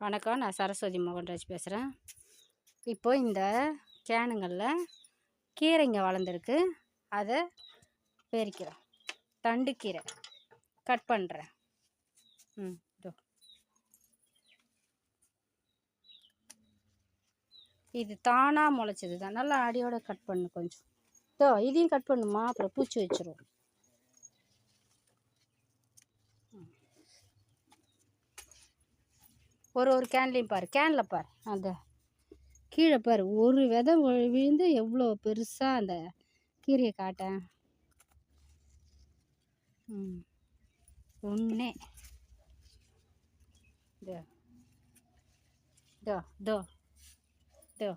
வணக்கம் நான் சரஸ்வதி மோகன்ராஜ் பேசுகிறேன் இப்போ இந்த கேனுங்களில் கீரைங்க வளர்ந்துருக்கு. அதை பறிக்கிறோம் தண்டு கீரை. கட் பண்ணுறேன் ம் இதோ. இது தானாக முளைச்சது தான் நல்லா அடியோட கட் பண்ணு கொஞ்சம். இதோ இதையும் கட் பண்ணுமா? அப்புறம் பூச்சி வச்சிரும் ஒரு ஒரு கேன்லேயும் பாரு. கேனில் பாரு. அந்த கீழே பாரு. ஒரு விதை விழுந்து எவ்வளோ பெருசாக அந்த கீரையை காட்டேன். ம். ஒன்றே இதோ. இதோ இதோ. இதோ.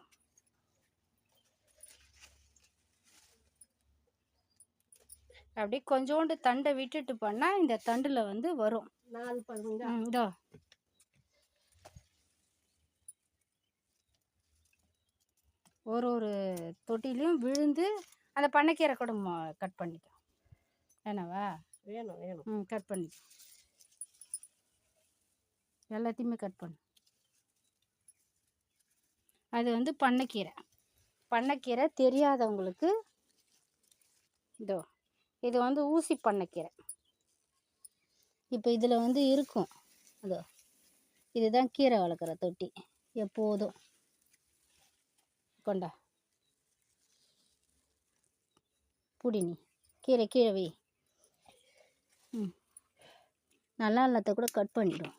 அப்படியே கொஞ்சோண்டு தண்டை விட்டுட்டு பண்ணால் இந்த தண்டில் வந்து வரும். இதோ. ஒரு ஒரு தொட்டிலையும் விழுந்து அந்த பண்ணைக்கீரை கூட கட் பண்ணிக்கும். என்னவா வேணும் வேணும். ம் கட் பண்ணிக்கோ எல்லாத்தையுமே கட் பண்ணு. அது வந்து பண்ணைக்கீரை. பண்ணைக்கீரை தெரியாதவங்களுக்கு இதோ இது வந்து ஊசி பண்ணைக்கீரை. இப்போ இதில் வந்து இருக்கும். அதோ இதுதான் கீரை வளர்க்குற தொட்டி. எப்போதும். கொண்டா. பிடினி கீரை கீழே வை. ம். நல்லா இல்லாத கூட கட் பண்ணிடும்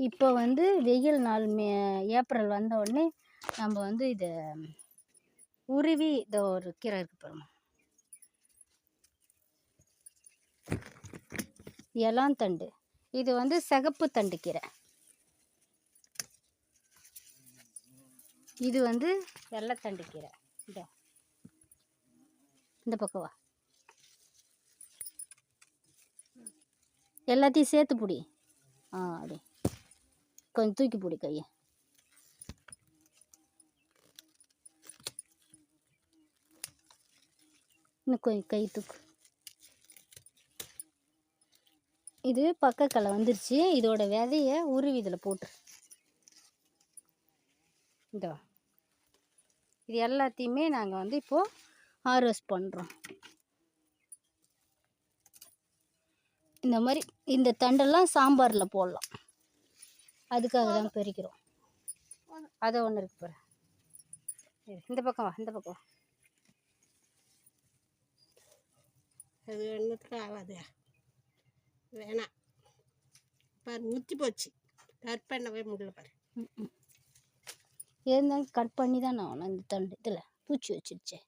இப்போ வந்து வெயில் நாள் மே ஏப்ரல் வந்த உடனே நம்ம வந்து இதை உருவி இதை ஒரு கீரை இருக்கு பாருங்க எலாந்தண்டு இது வந்து சிகப்பு தண்டு கீரை. இது வந்து வெள்ளத்தண்டு கீரை. இந்த. இந்த பக்கவா எல்லாத்தையும் சேர்த்து பிடி. ஆ அப்படி கொஞ்சம் தூக்கி பிடி கையை. இன்னும் கொஞ்சம் கை தூக்கு. இது பக்கக்கலை வந்துருச்சு. இதோட விதைய உருவி இதில் போட்டுரு. இதோ இது எல்லாத்தையுமே நாங்கள் வந்து இப்போது ஹார்வெஸ்ட் பண்ணுறோம் இந்த மாதிரி இந்த தண்டெல்லாம் சாம்பாரில் போடலாம். அதுக்காக தான் பெருக்கிறோம். அதை ஒன்று இருக்கு பாரு. இந்த பக்கம் வா இந்த பக்கம் வா. அது ஒன்றுத்துக்கு ஆகாது வேணாம். பாரு முத்தி போச்சு. கட் பண்ணவே முடியல பாரு. இருந்தாலும் கட் பண்ணி தான் நான் இந்த தண்டு. இதில் பூச்சி வச்சிருச்சே.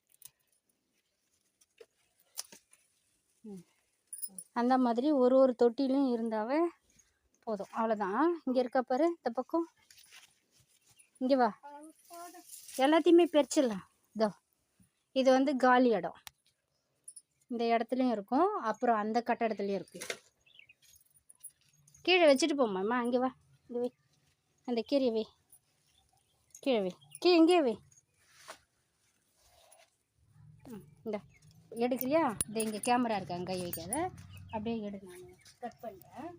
ம். அந்த மாதிரி ஒரு ஒரு தொட்டிலையும் இருந்தாவே போதும். அவ்வளோதான் இங்கே இருக்க பாரு இந்த பக்கம். இங்கே வா. எல்லாத்தையுமே பிரிச்சிடலாம். இதோ இது வந்து காலி இடம். இந்த இடத்துலையும் இருக்கும். அப்புறம் அந்த கட்டடத்துலேயும் இருக்குது கீழே வச்சுட்டு போம்மாம்மா அங்கே வா. இங்கே வை. அந்த கீரையை வை. கீழே வை. கீழே இங்கே வை. இந்த. எடுக்கலையா இந்த இங்கே கேமரா இருக்காங்க கை வைக்காத. அப்படியே எடுக்க நான் கட் பண்ணுறேன்